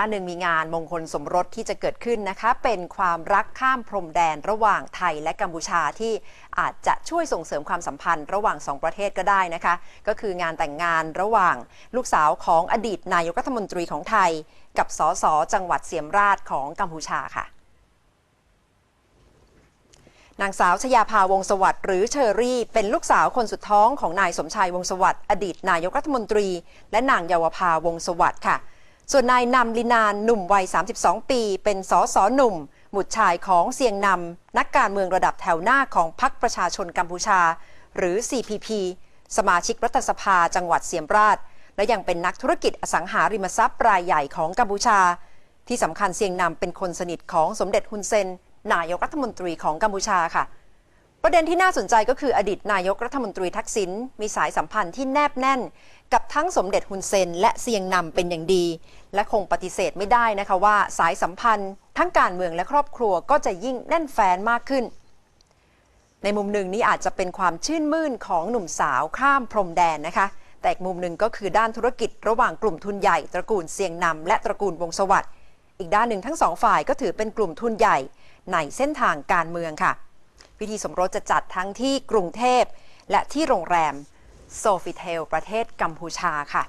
อันหนึ่งมีงานมงคลสมรสที่จะเกิดขึ้นนะคะ เป็นความรักข้ามพรมแดนระหว่างไทยและกัมพูชาที่อาจจะช่วยส่งเสริมความสัมพันธ์ระหว่างสองประเทศก็ได้นะคะ ก็คืองานแต่งงานระหว่างลูกสาวของอดีตนายกรัฐมนตรีของไทย กับสสจังหวัดเสียมราชของกัมพูชาค่ะนางสาวชยาภาวงสวัสดิ์หรือเชอรี่ เป็นลูกสาวคนสุดท้องของนายสมชายวงสวัสดิ์อดีตนายกรัฐมนตรี และนางเยาวภาวงสวัสดิ์ค่ะ ส่วนนายนำลินานหนุ่มวัย 32 ปี เป็นสสหนุ่มบุตรชายของเซียงนำนักการเมืองระดับแถวหน้าของพรรคประชาชนกัมพูชา หรือ CPP สมาชิกรัฐสภาจังหวัดเสียมราช และยังเป็นนักธุรกิจอสังหาริมทรัพย์รายใหญ่ของกัมพูชา ที่สำคัญเซียงนำเป็นคนสนิทของสมเด็จฮุนเซนนายกรัฐมนตรีของกัมพูชาค่ะ ประเด็นที่น่าสนใจก็คืออดีตนายกรัฐมนตรีทักษิณมีสายสัมพันธ์ที่แนบแน่น กับทั้งสมเด็จฮุนเซน และเซียงนำเป็นอย่างดี และคงปฏิเสธไม่ได้นะคะว่าสายสัมพันธ์ ทั้งการเมืองและครอบครัวก็จะยิ่งแน่นแฟนมากขึ้น ในมุมหนึ่งนี้อาจจะเป็นความชื่นมื่นของหนุ่มสาวข้ามพรมแดนนะคะ แต่อีกมุมหนึ่งก็คือด้านธุรกิจระหว่างกลุ่มทุนใหญ่ตระกูลเซียงนำและตระกูลวงสวัสด์อีกด้านหนึ่งทั้งสองฝ่ายก็ถือเป็นกลุ่มทุนใหญ่ในเส้นทางการเมืองค่ะ พิธีสมรสจะจัดทั้งที่กรุงเทพ และที่โรงแรมโซฟิเทล ประเทศกัมพูชาค่ะ